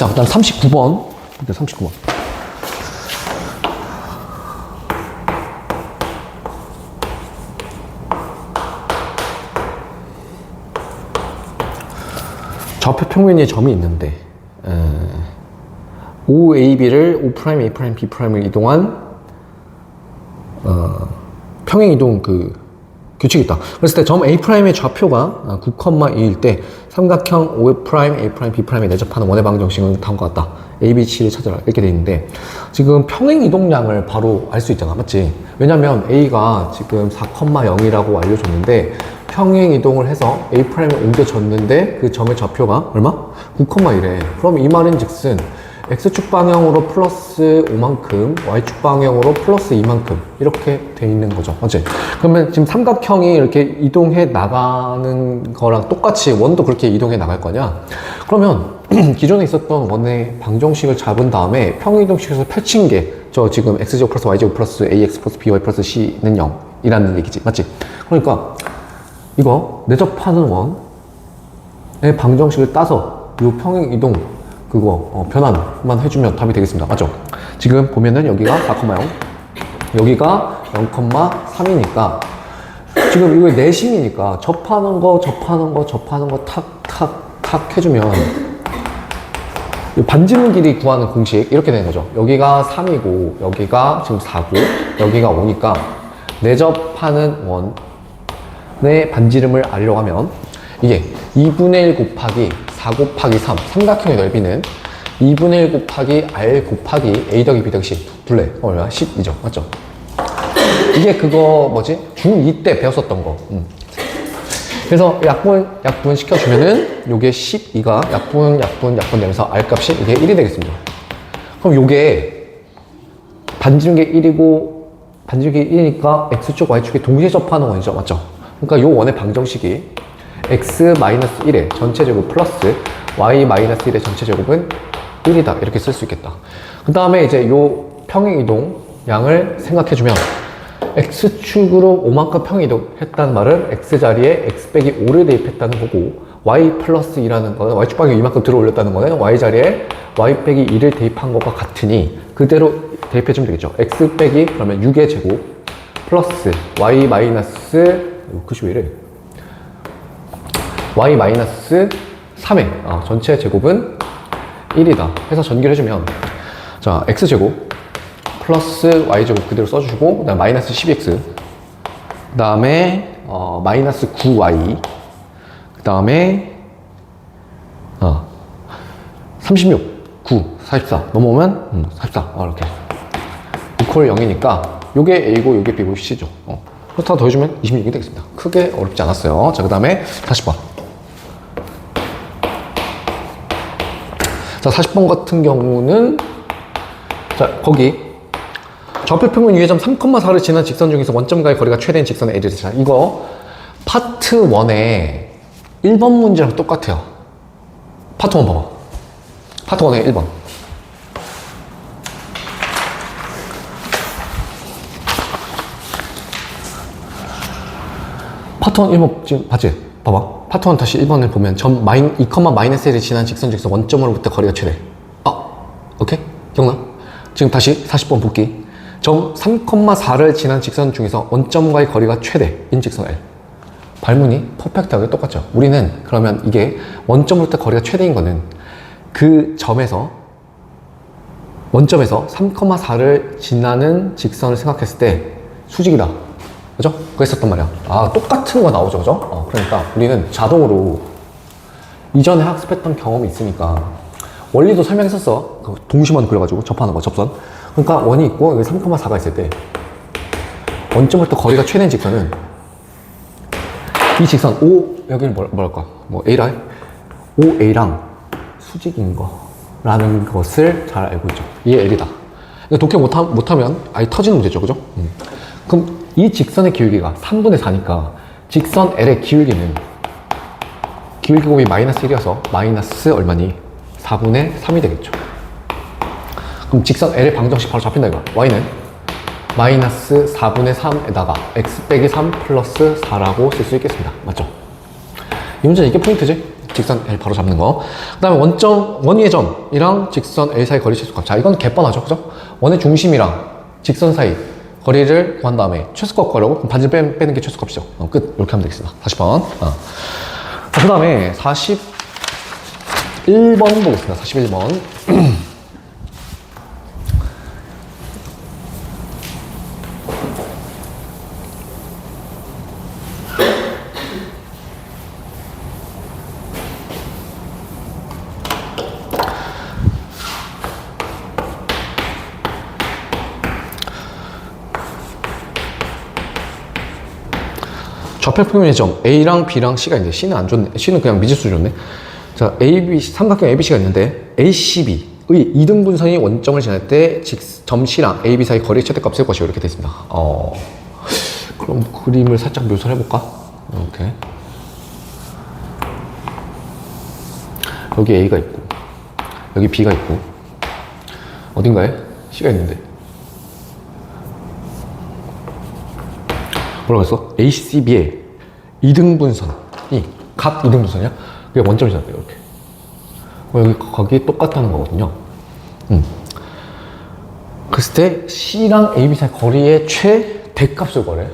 자, 그 다음 39번. 39번. 좌표 평면에 점이 있는데 에, OAB를 O A 프라임, B 프라임을 이동한 어, 평행 이동 그 규칙이 있다. 그랬을 때 점 A 프라임의 좌표가 9,2일 때 삼각형 O 프라임, A 프라임, B 프라임에 내접하는 원의 방정식은 다음과 같다. A, B, C를 찾아라 이렇게 돼 있는데 지금 평행 이동량을 바로 알 수 있잖아, 맞지? 왜냐면 A가 지금 4,0이라고 알려줬는데 평행 이동을 해서 A 프라임에 옮겨졌는데 그 점의 좌표가 얼마? 9,1에. 그럼 이 말인 즉슨 X축 방향으로 플러스 5만큼, Y축 방향으로 플러스 2만큼 이렇게 돼 있는 거죠. 맞지? 그러면 지금 삼각형이 이렇게 이동해 나가는 거랑 똑같이 원도 그렇게 이동해 나갈 거냐? 그러면 기존에 있었던 원의 방정식을 잡은 다음에 평행이동식에서 펼친 게 저 지금 X제곱 플러스 Y제곱 플러스 AX 플러스 BY 플러스 C는 0 이라는 얘기지. 맞지? 그러니까 이거 내접하는 원의 방정식을 따서 이 평행 이동 그거 어, 변환만 해주면 답이 되겠습니다. 맞죠? 지금 보면은 여기가 4,0 여기가 0,3이니까 지금 이거 내심이니까 접하는 거 접하는 거 접하는 거 탁 탁 탁 해주면 이 반지름 길이 구하는 공식 이렇게 되는 거죠. 여기가 3이고 여기가 지금 4고 여기가 5니까 내접하는 원의 반지름을 알려고 하면 이게 2분의 1 곱하기 4 곱하기 3 삼각형의 넓이는 2분의 1 곱하기 r 곱하기 a 더하기 b 더하기 c 둘레 얼마? 10이죠 맞죠? 이게 그거 뭐지? 중2 때 배웠었던 거 음. 그래서 약분 약분 시켜주면은 요게 12가 약분 약분 약분 되면서 r 값이 이게 1이 되겠습니다 그럼 요게 반지름계 1이고 반지름계 1이니까 x축 y축이 동시에 접하는 원이죠 맞죠? 그러니까 요 원의 방정식이 x-1의 전체 제곱 플러스 y-1의 전체 제곱은 1이다. 이렇게 쓸 수 있겠다. 그 다음에 이제 요 평행 이동 양을 생각해 주면 x축으로 5만큼 평행 이동했다는 말은 x자리에 x 빼기 5를 대입했다는 거고 y 플러스 2라는 거는 y축 방향 이만큼 들어 올렸다는 거는 y자리에 y 빼기 2를 대입한 것과 같으니 그대로 대입해 주면 되겠죠. x 빼기 그러면 6의 제곱 플러스 y 마이너스 글씨 왜 이래 y 마이너스 3의 어, 전체 제곱은 1이다. 해서 전기를 해주면 자 x 제곱 플러스 y 제곱 그대로 써주고 그다음 마이너스 12x 그 다음에 어, 마이너스 9y 그 다음에 어, 36 9 44 넘어오면 음, 44 어, 이렇게. 이퀄 0이니까 요게 a고 요게 b고 c죠. 어. 그렇다 더해주면 26이 되겠습니다. 크게 어렵지 않았어요. 자그 다음에 40번 자, 40번 같은 경우는 자, 거기 좌표 평면 유해점 3,4를 지난 직선 중에서 원점과의 거리가 최대인 직선의 L이 되잖아. 이거 파트 1의 1번 문제랑 똑같아요. 파트 1 봐봐. 파트 1의 1번. 파트 1 1번 지금 봤지? 봐봐. 파트 1 다시 1번을 보면 점 마인 2, 마이너스 1을 지난 직선 중에서 원점으로부터 거리가 최대. 아, 오케이? 기억나? 지금 다시 40번 볼게. 점 3,4를 지난 직선 중에서 원점과의 거리가 최대인 직선 L. 발문이 퍼펙트하게 똑같죠. 우리는 그러면 이게 원점으로부터 거리가 최대인 거는 그 점에서 원점에서 3,4를 지나는 직선을 생각했을 때 수직이다. 그죠? 그랬었단 말이야. 아, 똑같은 거 나오죠. 그죠? 어, 그러니까 우리는 자동으로 이전에 학습했던 경험이 있으니까 원리도 설명했었어. 그 동심원 그려가지고 접하는 거, 접선. 그러니까 원이 있고 여기 3,4가 있을 때 원점부터 거리가 최대인 직선은 이 직선 O 여기는 뭐, 뭐랄까 뭐 A랑 OA랑 수직인 거라는 것을 잘 알고 있죠. 이게 L이다. 이거 독해 못하, 못하면 아예 터지는 문제죠. 그죠? 음. 그럼 이 직선의 기울기가 3분의 4니까 직선 L의 기울기는 기울기 곱이 마이너스 1이어서 마이너스 얼마니? 4분의 3이 되겠죠. 그럼 직선 L의 방정식 바로 잡힌다 이거. Y는 마이너스 4분의 3에다가 x 빼기 3 플러스 4라고 쓸 수 있겠습니다. 맞죠? 이 문제는 이게 포인트지? 직선 L 바로 잡는 거. 그 다음에 원점, 원위의 점이랑 직선 L 사이 거리 최소값. 자, 이건 개뻔하죠. 그죠? 원의 중심이랑 직선 사이 거리를 구한 다음에 최소값 구하려고 반지를 빼, 빼는 게 최소값이죠. 어, 끝. 이렇게 하면 되겠습니다. 40번. 어. 그 다음에 41번 보겠습니다. 41번. 좌표평면의 점 A랑 B랑 C가 있는데 C는 안 좋네. C는 그냥 미지수 좋네. 자, A, B, 삼각형 ABC가 있는데 ACB의 이등 분선이 원점을 지날 때 직- 점 C랑 AB 사이 거리 최대값 쓸 것이요 이렇게 돼 있습니다. 어, 그럼 그림을 살짝 묘사를 해볼까? 이렇게 여기 A가 있고 여기 B가 있고 어딘가에 C가 있는데 뭐라고 했어? ACB의 이등분선이 각 이등분선이야? 그게 원점이 잡혀요 이렇게 그럼 여기 거기 똑같다는 거거든요 음. 그랬을 때 C랑 AB 사이 거리의 최대값을 구하래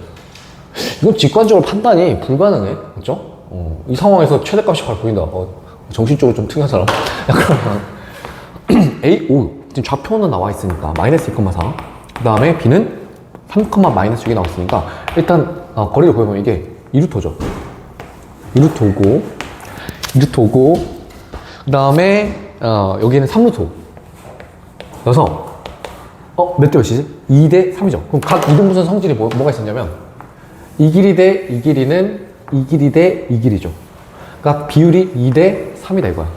이건 직관적으로 판단이 불가능해 그죠? 어, 이 상황에서 최대값이 잘 보인다 어, 정신적으로 좀 특이한 사람 야 그러면 A, 오, 지금 좌표는 나와 있으니까 마이너스 2,4. 그 다음에 B는 3, 마이너스 6이 나왔으니까 일단 어, 거리를 보면 이게 2루터죠. 2루터고, 2루터고, 그 다음에 어, 여기는 3루터. 여서 어, 몇 대 몇이지? 2대 3이죠. 그럼 각 이등분선 성질이 뭐, 뭐가 있었냐면 이 길이 대 이 길이는 이 길이 대 이 길이죠. 그러니까 비율이 2대 3이다 이거야.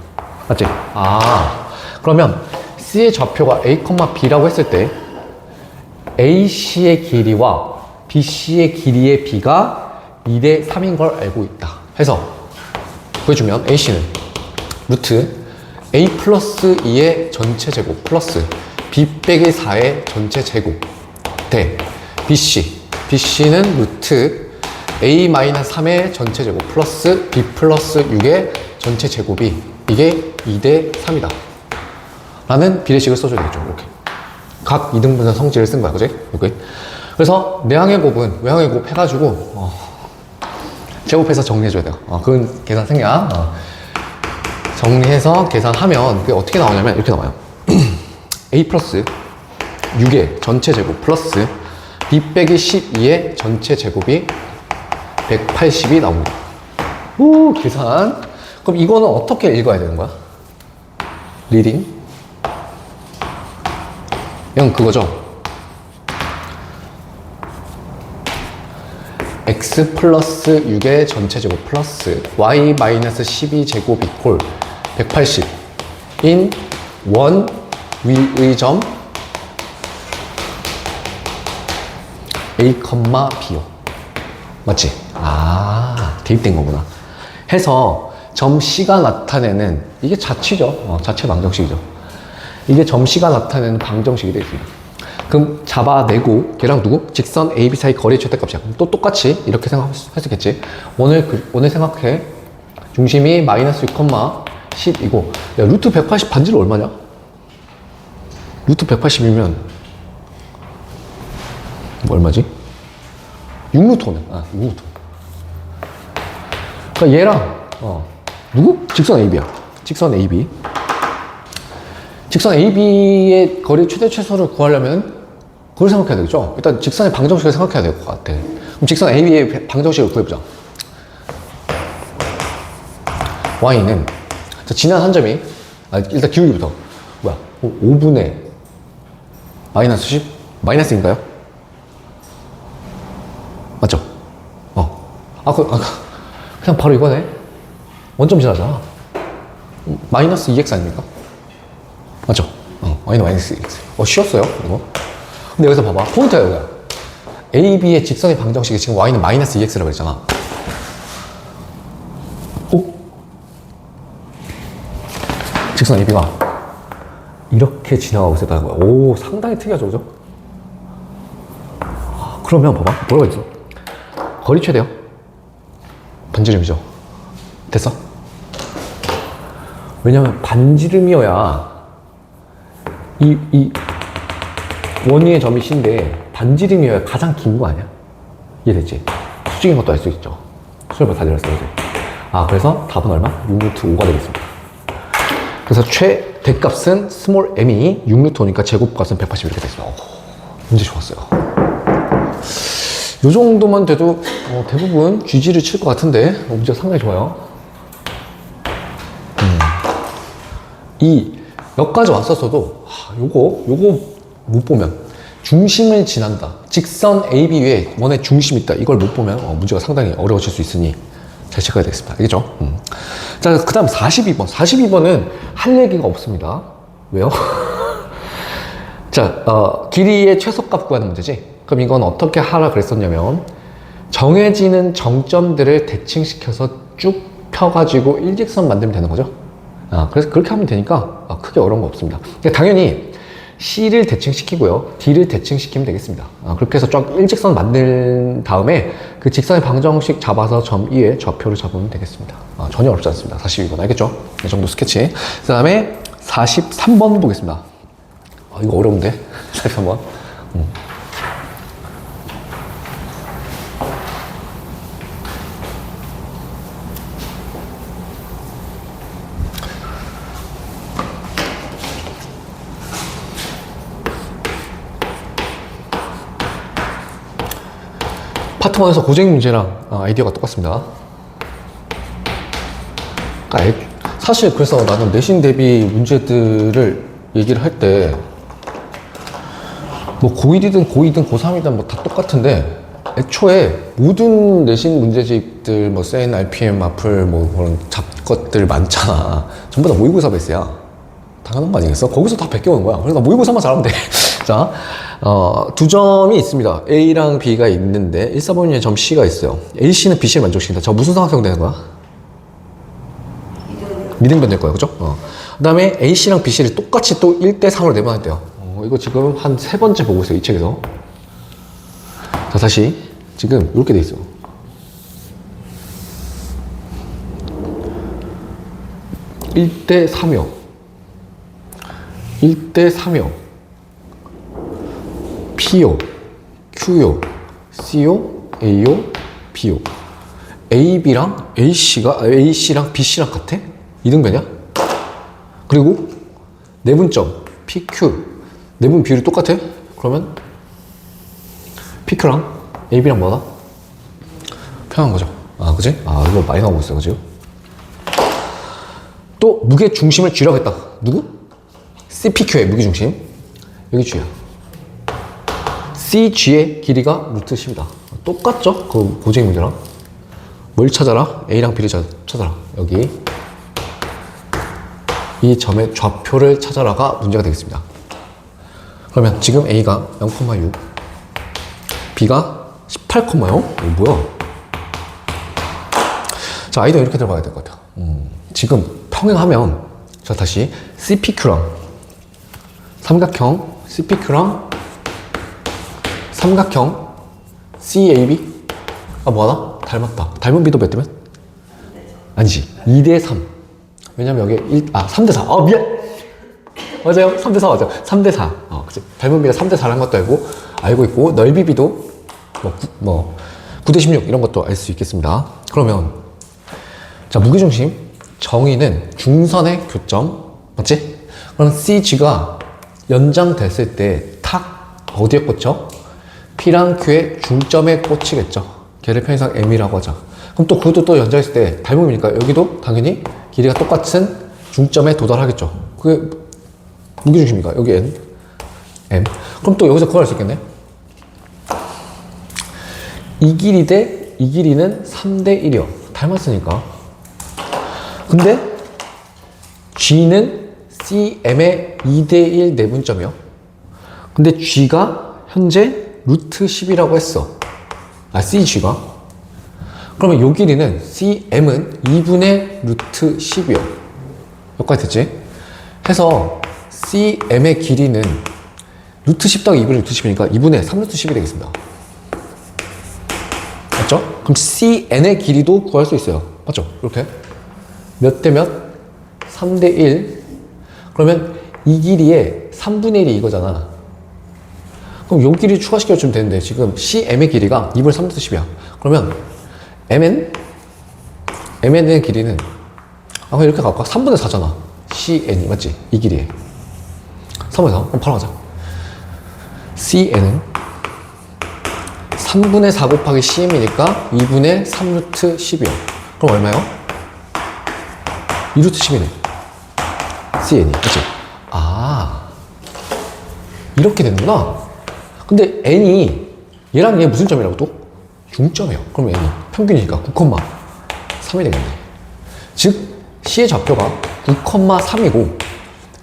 맞지? 아, 그러면 C의 좌표가 A, B라고 했을 때 AC의 길이와 BC의 길이의 B가 2대 3인 걸 알고 있다. 해서 보여주면 AC는 루트 A 플러스 2의 전체 제곱 플러스 B 빼기 4의 전체 제곱 대 BC BC는 루트 A 마이너스 3의 전체 제곱 플러스 B 플러스 6의 전체 제곱이 이게 2대 3이다 라는 비례식을 써줘야 되겠죠 이렇게 각 이등분선 성질을 쓴 거야 그지? 이렇게 그래서 내항의 곱은 외항의 곱 해가지고 어, 제곱해서 정리해줘야 돼요 어, 그건 계산 생략 어. 정리해서 계산하면 그게 어떻게 나오냐면 이렇게 나와요. a 플러스 6의 전체 제곱 플러스 b 빼기 12의 전체 제곱이 180이 나옵니다. 오, 계산. 그럼 이거는 어떻게 읽어야 되는 거야? 리딩. 이건 그거죠. X 플러스 6의 전체 제곱 플러스 y 마이너스 12 제곱 이콜 180인 원 위의 점 a, b요. 맞지? 아, 대입된 거구나. 해서 점 C가 나타내는 이게 자취죠. 어, 자체 방정식이죠. 이게 점 C가 나타내는 방정식이 되겠습니다. 그럼 잡아내고 걔랑 누구? 직선 AB 사이 거리 최대값이야. 그럼 또 똑같이 이렇게 생각했었겠지. 오늘 그, 오늘 생각해. 중심이 마이너스 6,10이고 야, 루트 180 반지를 얼마냐? 루트 180이면 뭐 얼마지? 6루토네. 아, 6루토. 그러니까 얘랑 어, 누구? 직선 AB야. 직선 AB. 직선 AB의 거리 최대 최소를 구하려면 그걸 생각해야 되겠죠? 일단 직선의 방정식을 생각해야 될 것 같아. 그럼 직선 AB의 방정식을 구해보자. Y는 자, 지난 한 점이 아, 일단 기울기부터 뭐야? 5분의 마이너스 10? 마이너스인가요? 맞죠? 어. 아, 그, 아, 그냥 바로 이거네. 원점 지나잖아. 마이너스 2x 아닙니까? 맞죠? 어, y는 마이너스 2x. 어, 쉬웠어요, 이거. 근데 여기서 봐봐. 포인트야, 여기야. AB의 직선의 방정식이 지금 y는 마이너스 2x라고 그랬잖아. 오? 직선 AB가 이렇게 지나가고 있었다는 거야. 오, 상당히 특이하죠, 그죠? 아, 그러면 봐봐. 뭐라고 했어? 거리 최대요. 반지름이죠. 됐어? 왜냐면 반지름이어야 이, 이 원위의 점이 C인데 반지름이어야 가장 긴 거 아니야? 이해됐지? 수직인 것도 알 수 있죠. 수열보 다 내렸어요. 이제. 아, 그래서 답은 얼마? 6루트 5가 되겠습니다. 그래서 최대값은 스몰 m이 6루트 5니까 제곱값은 180 이렇게. 오, 문제 좋았어요. 요 정도만 돼도 어, 대부분 GG를 칠 것 같은데 어, 문제가 상당히 좋아요. 음. 이 여기까지 왔었어도 하, 요거 요거 못 보면 중심을 지난다. 직선 AB 위에 원의 중심이 있다. 이걸 못 보면 어, 문제가 상당히 어려워질 수 있으니 잘 체크해야 되겠습니다. 알겠죠? 음. 자, 그 다음 42번. 42번은 할 얘기가 없습니다. 왜요? 자, 어, 길이의 최소값 구하는 문제지. 그럼 이건 어떻게 하라 그랬었냐면 정해지는 정점들을 대칭시켜서 쭉 펴가지고 일직선 만들면 되는 거죠. 아, 그래서 그렇게 하면 되니까 아, 크게 어려운 거 없습니다. 그러니까 당연히 C를 대칭시키고요. D를 대칭시키면 되겠습니다. 아, 그렇게 해서 쫙 일직선 만든 다음에 그 직선의 방정식 잡아서 점 2에 좌표를 잡으면 되겠습니다. 아, 전혀 어렵지 않습니다. 42번 알겠죠? 이 정도 스케치. 그 다음에 43번 보겠습니다. 아, 이거 어려운데? 43번. 음. 파트 1에서 고쟁 문제랑 어, 아이디어가 똑같습니다. 그러니까 애- 사실 그래서 나는 내신 대비 문제들을 얘기를 할 때 뭐 고1이든 고2든 고3이든 뭐 다 똑같은데 애초에 모든 내신 문제집들 뭐 세인, RPM, 마플 뭐 그런 잡것들 많잖아. 전부 다 모의고사 베이스야. 당연한 거 아니겠어? 거기서 다 베껴오는 거야. 그래서 나 모의고사만 잘하면 돼. 자, 어, 두 점이 있습니다. A랑 B가 있는데 1사번위에 점 C가 있어요. AC는 BC를 만족시킨다. 저 무슨 삼각형 되는 거야? 미등변 될 거야, 그죠? 어. 그 다음에 AC랑 BC를 똑같이 또 1대 3으로 내보냈대요. 어, 이거 지금 한 세 번째 보고 있어요, 이 책에서. 자, 다시. 지금 이렇게 돼 있어. 일대 3요. 1대 3요. P요. Q요. C요. A요. B요. AB랑 AC가, AC랑 BC랑 같아? 이등변이야? 그리고 내분점 PQ 내분 비율이 똑같아? 그러면 PQ랑 AB랑 뭐다? 편한 거죠. 아, 그지? 아, 이거 많이 나오고 있어, 그지? 또 무게 중심을 G라고 했다. 누구? CPQ의 무게 중심. 여기 G야. CG의 길이가 루트 10이다. 똑같죠? 그 고쟁이 문제랑. 뭘 찾아라? A랑 B를 찾- 찾아라. 여기. 이 점의 좌표를 찾아라가 문제가 되겠습니다. 그러면 지금 A가 0,6, B가 18,0. 이거 뭐야? 자, 아이디어 이렇게 들어가야 될 것 같아요. 음, 지금 평행하면, 자, 다시 CPQ랑 삼각형 CPQ랑 삼각형 CAB 아 뭐하나? 닮았다. 닮은 비도 몇 대면? 아니지. 2대 3. 왜냐면 여기 1, 아, 3대 4. 아, 미안! 맞아요. 3대 4 맞아요. 3대 4. 어, 그치. 닮은 비가 3대 4라는 것도 알고, 알고 있고, 넓이 비도 뭐, 9, 뭐, 9대 16 이런 것도 알 수 있겠습니다. 그러면, 자, 무게중심. 정의는 중선의 교점. 맞지? 그럼 CG가 연장됐을 때 탁 어디에 꽂혀? P랑 Q의 중점에 꽂히겠죠. 걔를 편의상 M이라고 하자. 그럼 또 그것도 또 연장했을 때 닮음이니까 여기도 당연히 길이가 똑같은 중점에 도달하겠죠. 그게 무게중심이니까 여기 N, M. 그럼 또 여기서 그걸 할 수 있겠네. 이 길이 대 이 길이는 3대 1이요. 닮았으니까. 근데 G는 CM의 2대1 내분점이요. 근데 G가 현재 루트 10이라고 했어. 아, CG가. 그러면 요 길이는 CM은 2분의 루트 10이요. 여기까지 됐지? 해서 CM의 길이는 루트 10 더하기 2분의 루트 10이니까 2분의 3루트 10이 되겠습니다. 맞죠? 그럼 CN의 길이도 구할 수 있어요. 맞죠? 이렇게. 몇 대 몇? 3 대 1. 그러면 이 길이의 3분의 1이 이거잖아. 그럼 요 길이 추가시켜주면 되는데 지금 CM의 길이가 2분의 3분의 10이야. 그러면 MN? MN의 길이는 아 그냥 이렇게 갈까? 3분의 4잖아. CN이 맞지? 이 길이에. 3분의 4. 그럼 바로 가자. CN은 3분의 4 곱하기 CM이니까 2분의 3루트 10이요. 그럼 얼마요? 2루트 10이네. CN이. 그치? 아. 이렇게 되는구나. 근데 N이 얘랑 얘 무슨 점이라고 또? 중점이에요. 그럼 N이 평균이니까 9,3이 되겠네. 즉, C의 좌표가 9,3이고,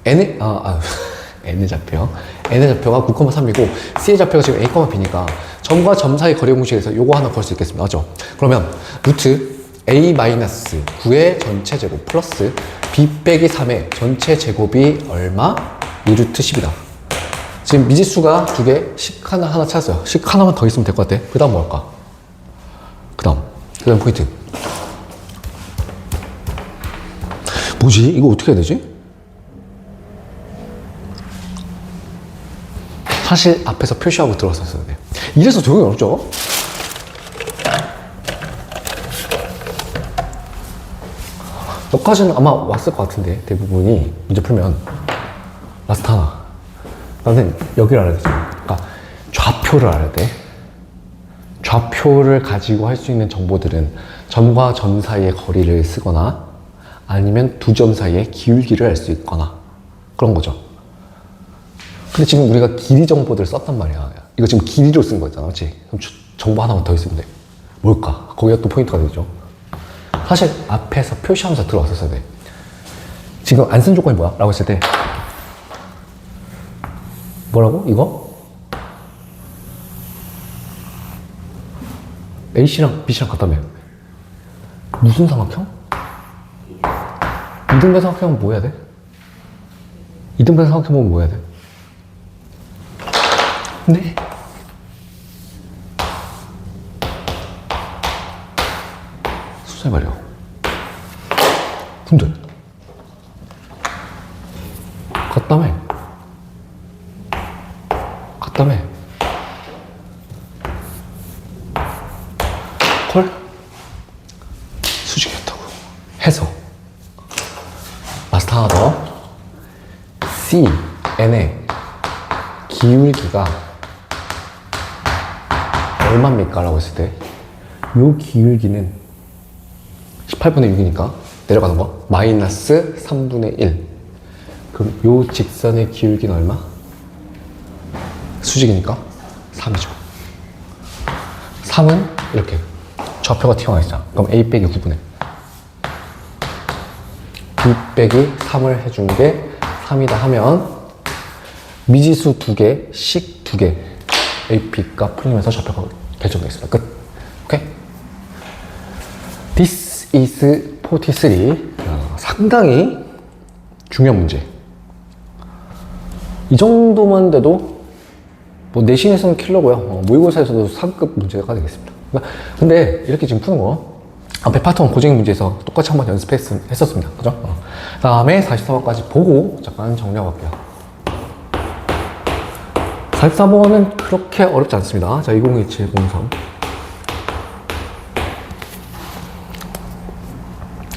N의, 아, 아, N의 좌표. N의 좌표가 9,3이고, C의 좌표가 지금 A, B니까, 점과 점 사이 거리 공식에서 요거 하나 걸 수 있겠습니다. 맞죠? 그러면, 루트 A-9의 전체 제곱 플러스 B 빼기 3의 전체 제곱이 얼마? 2루트 10이다. 지금 미지수가 두 개, 식 하나 하나 찾았어요. 식 하나만 더 있으면 될 것 같아. 그 다음 뭐 할까? 그 다음. 그 다음 포인트. 뭐지? 이거 어떻게 해야 되지? 사실 앞에서 표시하고 들어왔었어야 돼. 이래서 조용히 어렵죠? 여기까지는 아마 왔을 것 같은데 대부분이 문제 풀면 라스트 하나 나는 여기를 알아야 되죠 그러니까 좌표를 알아야 돼 좌표를 가지고 할 수 있는 정보들은 점과 점 사이의 거리를 쓰거나 아니면 두 점 사이의 기울기를 알 수 있거나 그런 거죠 근데 지금 우리가 길이 정보들을 썼단 말이야 이거 지금 길이로 쓴 거잖아 그렇지? 그럼 주- 정보 하나만 더 있으면 돼 뭘까? 거기가 또 포인트가 되죠 사실 앞에서 표시하면서 들어왔었어야 돼. 지금 안 쓴 조건이 뭐야? 라고 했을 때 뭐라고? 이거? A씨랑 B씨랑 같다며 무슨 삼각형? 이등변 삼각형은 뭐 해야 돼? 이등변 삼각형은 뭐 해야 돼? 네? 수세 말이야. 근데. 갔다며. 콜? 수직이었다고. 해서. 마스터 하나 더. C, N의 기울기가 얼마입니까? 라고 했을 때, 요 기울기는 18분의 6이니까 내려가는 거. 마이너스 3분의 1 그럼 요 직선의 기울기는 얼마? 수직이니까 3이죠. 3은 이렇게 좌표가 튀어나와 있잖아 그럼 a 빼기 9분의 2 빼기 3을 해준 게 3이다 하면 미지수 두개 식 두개 AP가 풀리면서 좌표가 결정되겠습니다 끝 오케이? This is 43. 어, 상당히 중요한 문제. 이 정도만 돼도 뭐 내신에서는 킬러고요. 어, 모의고사에서도 상급 문제가 되겠습니다. 그러니까 근데 이렇게 지금 푸는 거 앞에 파트원 고정의 문제에서 똑같이 한번 연습했었습니다. 그죠? 어. 다음에 44번까지 보고 잠깐 정리하고 갈게요. 44번은 그렇게 어렵지 않습니다. 자, 2027, 03.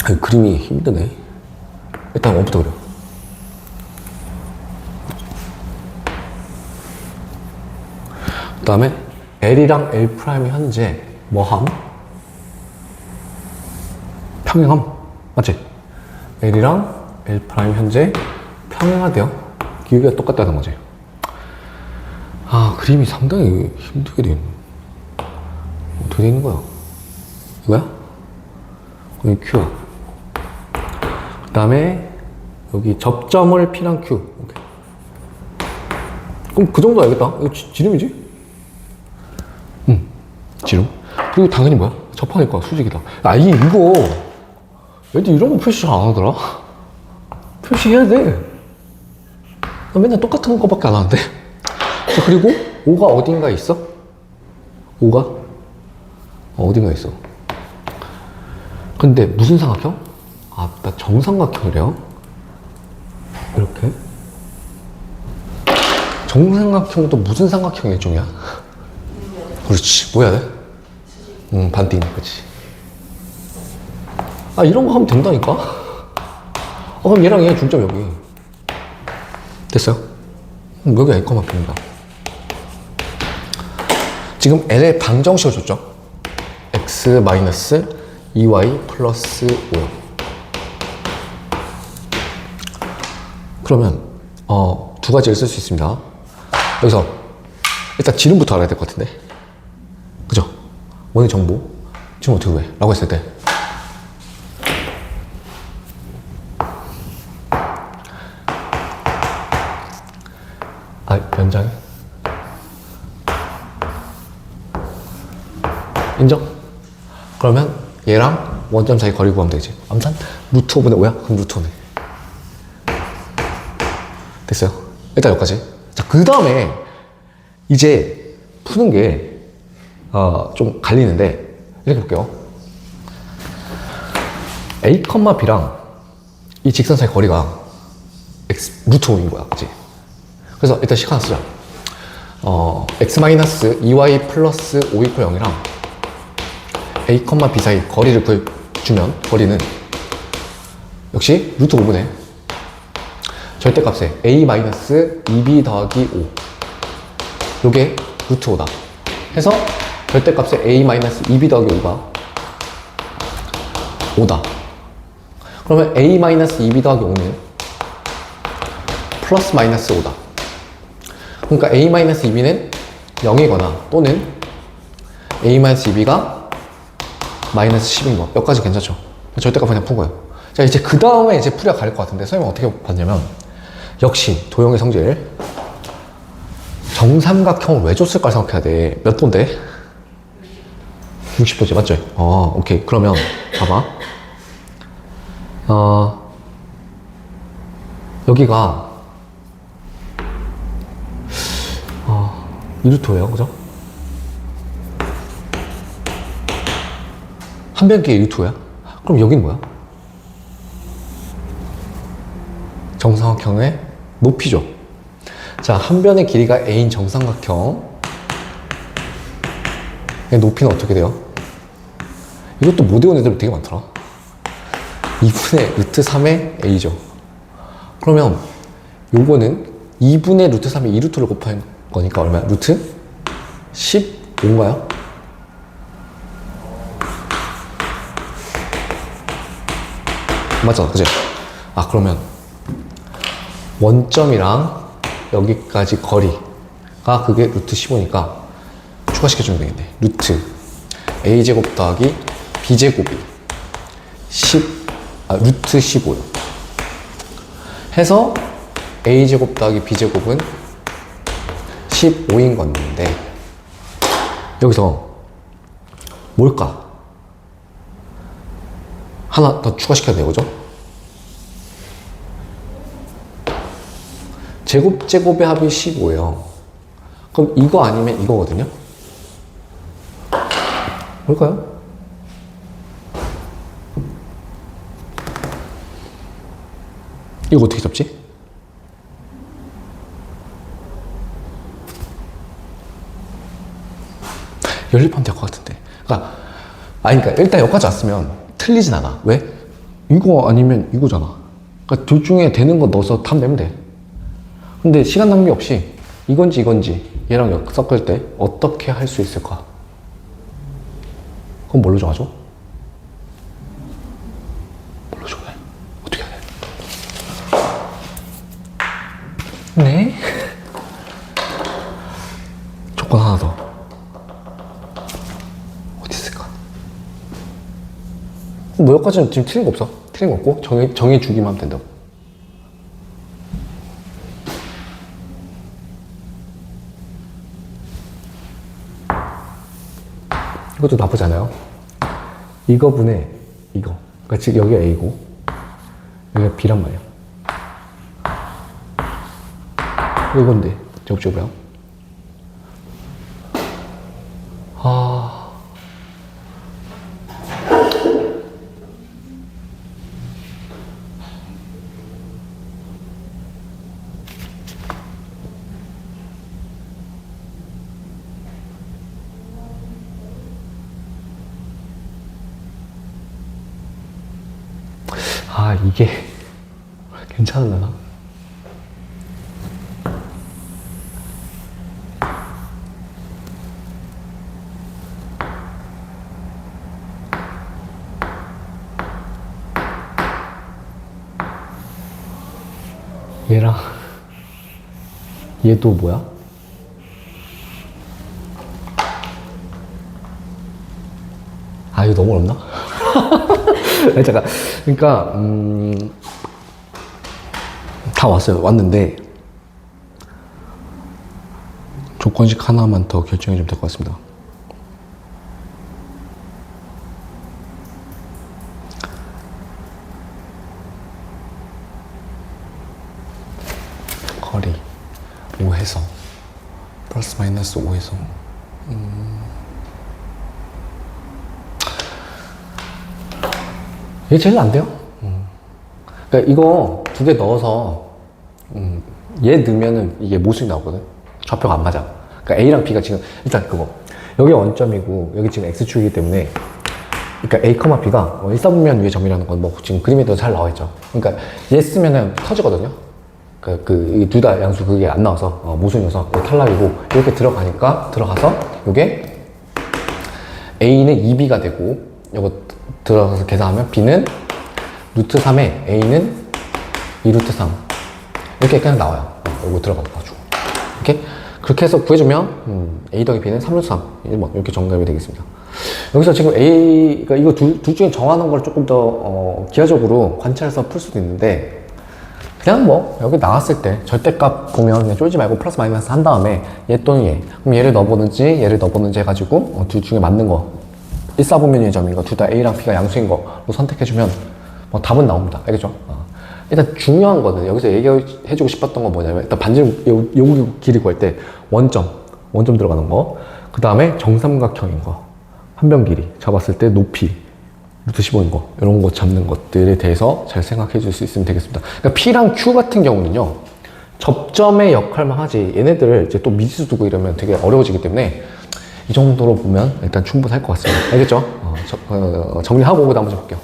아니, 그림이 힘드네. 일단 원부터 그려. 그 다음에 L이랑 L 프라임이 현재 뭐함? 평행함. 맞지? L이랑 L 현재 평행하대요. 기울기가 똑같다는 거지. 아, 그림이 상당히 힘들게 돼 있네. 어떻게 되는 거야? 이거야? 여기 Q. 그 다음에 여기 접점을 P랑 Q. 오케이. 그럼 그 정도 알겠다. 이거 지, 지름이지? 응. 지름. 그리고 당연히 뭐야? 접하니까 수직이다. 아, 이, 이거. 애들 이런 거 표시 잘 안 하더라? 표시해야 돼. 나 맨날 똑같은 거밖에 안 하는데. 자, 그리고 5가 어딘가 있어? 5가? 어, 딘가 있어. 근데 무슨 삼각형? 아, 나 정삼각형이래요. 이렇게. 정삼각형도 무슨 삼각형의 종이야? 그렇지. 뭐야 돼? 응, 반띵. 그렇지. 아, 이런 거 하면 된다니까? 어, 그럼 얘랑 얘 중점 여기. 됐어요? 그럼 여기 A, B입니다. 지금 L의 방정식을 줬죠? X 마이너스 2Y 플러스 5. 그러면, 어, 두 가지를 쓸 수 있습니다. 여기서 일단 지름부터 알아야 될 것 같은데. 그죠? 원의 정보. 지금 어떻게 구해? 라고 했을 때. 아, 연장해? 인정? 그러면 얘랑 원점 사이 거리 구하면 되지. 암산? 루트 5분의 5야? 그럼 루트 5네. 됐어요? 일단 여기까지. 자, 그 다음에 이제 푸는 게, 어, 좀 갈리는데, 이렇게 볼게요. A, B랑 이 직선 사이 거리가 x, 루트 5인 거야. 그치? 그래서 일단 식 하나 쓰자. 어, x-2y 플러스 5 이퀄 0이랑 a, b 사이 거리를 구해주면 거리는 역시 루트 5분의 절대값에 a-2b 더하기 5 요게 루트 5다. 해서 절대값에 a-2b 더하기 5가 5다. 그러면 a-2b 더하기 5는 플러스 마이너스 5다. 그러니까 a-2b는 0이거나 또는 a-2b가 마이너스 10인 거. 여기까지 괜찮죠? 절대값 그냥 푼 거예요. 자, 이제 그 다음에 이제 풀이가 갈릴 것 같은데, 선생님 어떻게 봤냐면, 역시 도형의 성질. 정삼각형을 왜 줬을까 생각해야 돼. 몇 도인데? 60도지, 맞죠? 어, 오케이. 그러면, 봐봐. 어, 여기가, 어, 이루토예요, 그죠? 한 변기에 유토야? 그럼 여긴 뭐야? 정삼각형의 높이죠. 자, 한 변의 길이가 a인 정삼각형. 의 높이는 어떻게 돼요? 이것도 못 외운 애들 되게 많더라. 2분의 루트 3의 a죠. 그러면 요거는 2분의 루트 3의 2루트를 곱한 거니까 얼마야? 루트 15인가요? 맞잖아, 그지? 아, 그러면 원점이랑 여기까지 거리가 그게 루트 15니까 추가시켜주면 되겠네. 루트 a제곱 더하기 b제곱이 10, 아, 루트 15요. 해서 a제곱 더하기 b제곱은 15인 건데 여기서 뭘까? 하나 더 추가시켜야 돼요, 그죠? 제곱, 제곱의 합이 15예요. 그럼 이거 아니면 이거거든요? 뭘까요? 이거 어떻게 잡지? 연립하면 될 것 같은데. 그러니까, 아니, 그러니까 일단 여기까지 왔으면 틀리진 않아. 왜? 이거 아니면 이거잖아. 그러니까 둘 중에 되는 거 넣어서 답 내면 돼. 근데 시간 낭비 없이 이건지 이건지 얘랑 역- 섞을 때 어떻게 할 수 있을까? 그건 뭘로 정하죠? 뭘로 정해? 어떻게 해야 돼? 네? 조건 하나 더. 어디 있을까? 뭐 여기까지는 지금 틀린 거 없어. 틀린 거 없고 정해, 정해주기만 하면 된다고. 이것도 나쁘지 않아요. 이거 분의 이거. 그러니까 지금 여기가 A고 여기가 B란 말이야. 이건데 제곱제곱이야. 아. 아, 이게 괜찮을라나? 얘랑 얘도 뭐야? 아 이거 너무 어렵나? 아니, 잠깐 그러니까 음, 다 왔어요. 왔는데 조건식 하나만 더 결정해 주면 될것 같습니다. 거리 5해서 플러스 마이너스 5해서 이게 제일 안 돼요. 그러니까 이거 두 개 넣어서 음, 얘 넣으면은 이게 모순이 나오거든. 좌표가 안 맞아. 그러니까 A랑 B가 지금 일단 그거 여기 원점이고 여기 지금 X축이기 때문에 그러니까 A, B가 1사분면 위의 점이라는 건 뭐 지금 그림에도 잘 나와 있죠. 그러니까 얘 쓰면은 터지거든요. 그, 그, 둘 다 양수 그게 안 나와서, 어, 모순이어서 탈락이고, 이렇게 들어가니까, 들어가서, 요게 A는 2B가 되고, 요거 들어가서 계산하면 B는 루트 3에 A는 2루트 3. 이렇게 그냥 나와요. 어, 요거 들어가가지고. 이렇게. 그렇게 해서 구해주면, 음, A 더하기 B는 3루트 3. 1번. 이렇게 정답이 되겠습니다. 여기서 지금 A, 그러니까 이거 둘, 둘 중에 정하는 걸 조금 더, 어, 기하적으로 관찰해서 풀 수도 있는데, 그냥 뭐 여기 나왔을 때 절대값 보면 그냥 쫄지 말고 플러스 마이너스 한 다음에 얘 또는 얘 그럼 얘를 넣어보는지 얘를 넣어보는지 해가지고 어, 둘 중에 맞는 거 1사분면의 점인 거 둘 다 A랑 B가 양수인 거로 선택해주면 뭐 답은 나옵니다 알겠죠? 어. 일단 중요한 거는 여기서 얘기해주고 싶었던 건 뭐냐면 일단 반지름 요, 요 길이 구할 때 원점 원점 들어가는 거 그 다음에 정삼각형인 거 한 변 길이 잡았을 때 높이 루트 15인 거 이런 거 잡는 것들에 대해서 잘 생각해 줄 수 있으면 되겠습니다. 그러니까 P랑 Q 같은 경우는요 접점의 역할만 하지 얘네들을 이제 또 미지수 두고 이러면 되게 어려워지기 때문에 이 정도로 보면 일단 충분할 것 같습니다. 알겠죠? 어, 저- 어, 정리하고 그 다음 문제 볼게요.